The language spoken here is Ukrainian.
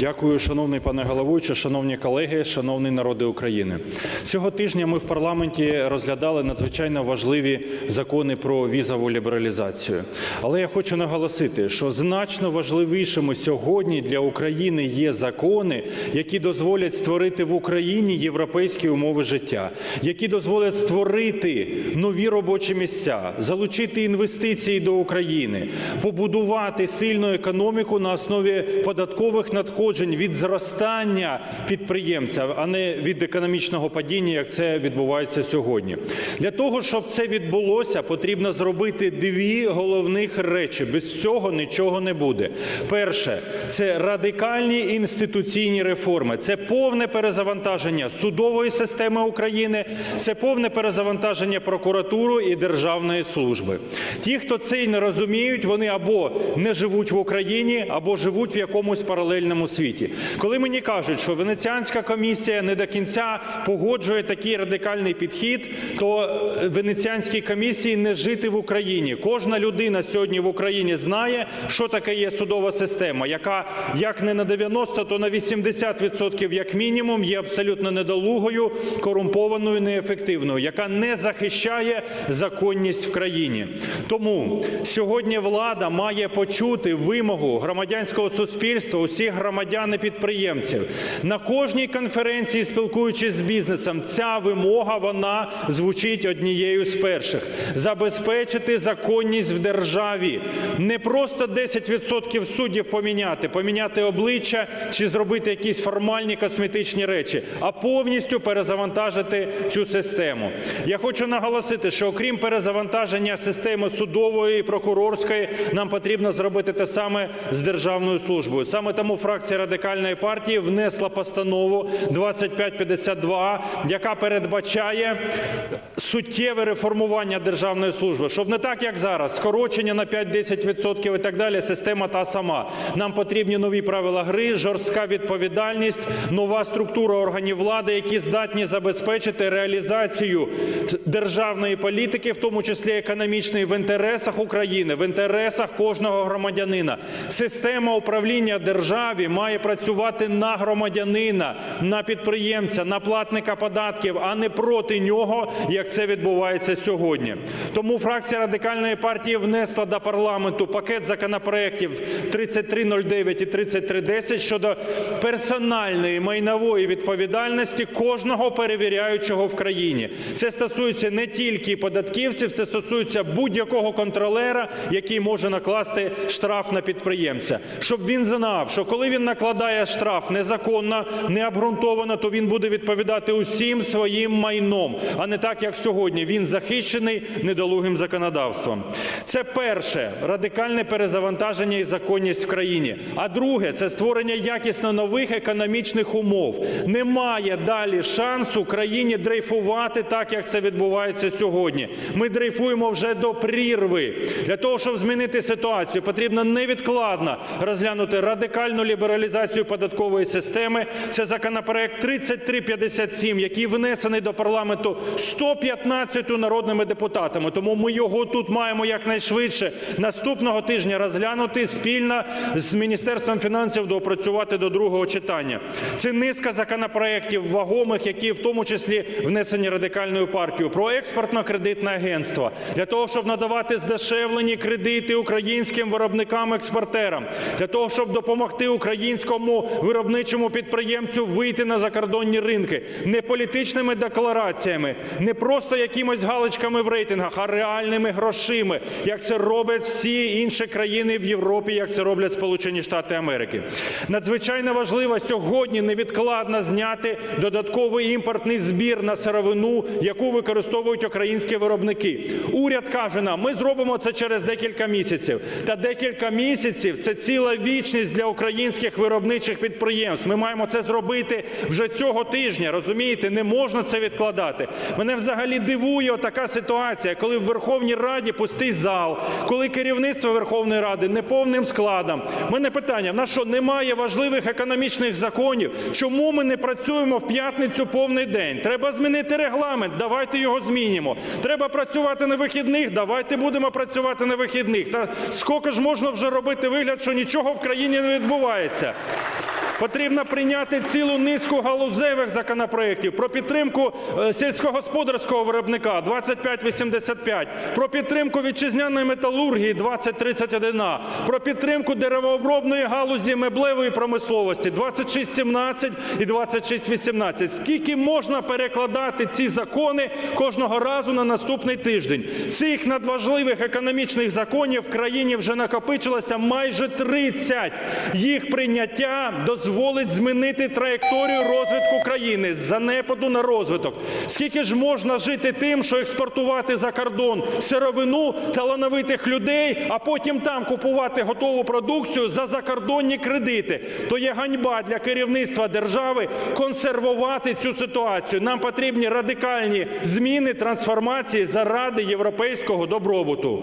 Дякую, шановний пане головуючий, шановні колеги, шановний народи України. Цього тижня ми в парламенті розглядали надзвичайно важливі закони про візову лібералізацію. Але я хочу наголосити, що значно важливішими сьогодні для України є закони, які дозволять створити в Україні європейські умови життя, які дозволять створити нові робочі місця, залучити інвестиції до України, побудувати сильну економіку на основі податкових надходжень від зростання підприємця, а не від економічного падіння, як це відбувається сьогодні. Для того, щоб це відбулося, потрібно зробити дві головних речі. Без цього нічого не буде. Перше це радикальні інституційні реформи, це повне перезавантаження судової системи України, це повне перезавантаження прокуратури і державної служби. Ті, хто це й не розуміють, вони або не живуть в Україні, або живуть в якомусь паралельному світі. Коли мені кажуть, що Венеціанська комісія не до кінця погоджує такий радикальний підхід, то е, Венеціанській комісії не жити в Україні. Кожна людина сьогодні в Україні знає, що таке є судова система, яка як не на 90, то на 80% як мінімум є абсолютно недолугою, корумпованою, неефективною, яка не захищає законність в країні. Тому сьогодні влада має почути вимогу громадянського суспільства, усіх громадян і підприємців. На кожній конференції, спілкуючись з бізнесом, ця вимога вона звучить однією з перших: забезпечити законність в державі, не просто 10% суддів поміняти, поміняти обличчя чи зробити якісь формальні косметичні речі, а повністю перезавантажити цю систему. Я хочу наголосити, що окрім перезавантаження системи судової і прокурорської, нам потрібно зробити те саме з державною службою. Саме тому фракція радикальної партії внесла постанову 2552, яка передбачає суттєве реформування державної служби, щоб не так, як зараз, скорочення на 5-10% і так далі. Система та сама. Нам потрібні нові правила гри, жорстка відповідальність, нова структура органів влади, які здатні забезпечити реалізацію державної політики, в тому числі економічної, в інтересах України, в інтересах кожного громадянина. Система управління державі має працювати на громадянина, на підприємця, на платника податків, а не проти нього, як це відбувається сьогодні. Тому фракція радикальної партії внесла до парламенту пакет законопроєктів 3309 і 3310 щодо персональної майнової відповідальності кожного перевіряючого в країні. Це стосується не тільки податківців, це стосується будь-якого контролера, який може накласти штраф на підприємця. Щоб він знав, що коли він накладає штраф незаконно, необґрунтовано, то він буде відповідати усім своїм майном, а не так, як сьогодні. Він захищений недолугим законодавством. Це перше радикальне перезавантаження і законність в країні. А друге це створення якісно нових економічних умов. Немає далі шансу країні дрейфувати так, як це відбувається сьогодні. Ми дрейфуємо вже до прірви. Для того, щоб змінити ситуацію, потрібно невідкладно розглянути радикальну лібералізацію податкової системи. Це законопроект 3357, який внесений до парламенту 115 народними депутатами. Тому ми його тут маємо якнайшвидше наступного тижня розглянути спільно з Міністерством фінансів доопрацювати до другого читання. Це низка законопроєктів вагомих, які в тому числі внесені радикальною партією про експортно-кредитне агентство для того, щоб надавати здешевлені кредити українським виробникам-експортерам, для того, щоб допомогти українському виробничому підприємцю вийти на закордонні ринки не політичними деклараціями, не просто якимось галочками в рейтингах, а реальними грошима, як це роблять всі інші країни в Європі, як це роблять Сполучені Штати Америки. Надзвичайно важливо сьогодні невідкладно зняти додатковий імпортний збір на сировину, яку використовують українські виробники. Уряд каже нам, ми зробимо це через декілька місяців. Та декілька місяців це ціла вічність для українських виробничих підприємств. Ми маємо це зробити вже цього тижня. Розумієте, не можна це відкладати. Мене взагалі дивує така ситуація, коли в Верховній Раді пустий зал, коли керівництво Верховної Ради неповним складом. У Мене питання: в нас що немає важливих економічних законів? Чому ми не працюємо в п'ятницю повний день? Треба змінити регламент. Давайте його змінимо. Треба працювати на вихідних. Давайте будемо працювати на вихідних. Та скільки ж можна вже робити вигляд, що нічого в країні не відбувається? відбувається. Потрібно прийняти цілу низку галузевих законопроєктів про підтримку е, сільськогосподарського виробника 2585, про підтримку вітчизняної металургії 2031, про підтримку деревообробної галузі меблевої промисловості 2617 і 2618. Скільки можна перекладати ці закони кожного разу на наступний тиждень? Цих надважливих економічних законів в країні вже накопичилося майже 30. Їх прийняття дозволить змінити траєкторію розвитку країни з занепаду на розвиток. Скільки ж можна жити тим, що експортувати за кордон сировину талановитих людей, а потім там купувати готову продукцію за закордонні кредити? То є ганьба для керівництва держави консервувати цю ситуацію. Нам потрібні радикальні зміни, трансформації заради європейського добробуту.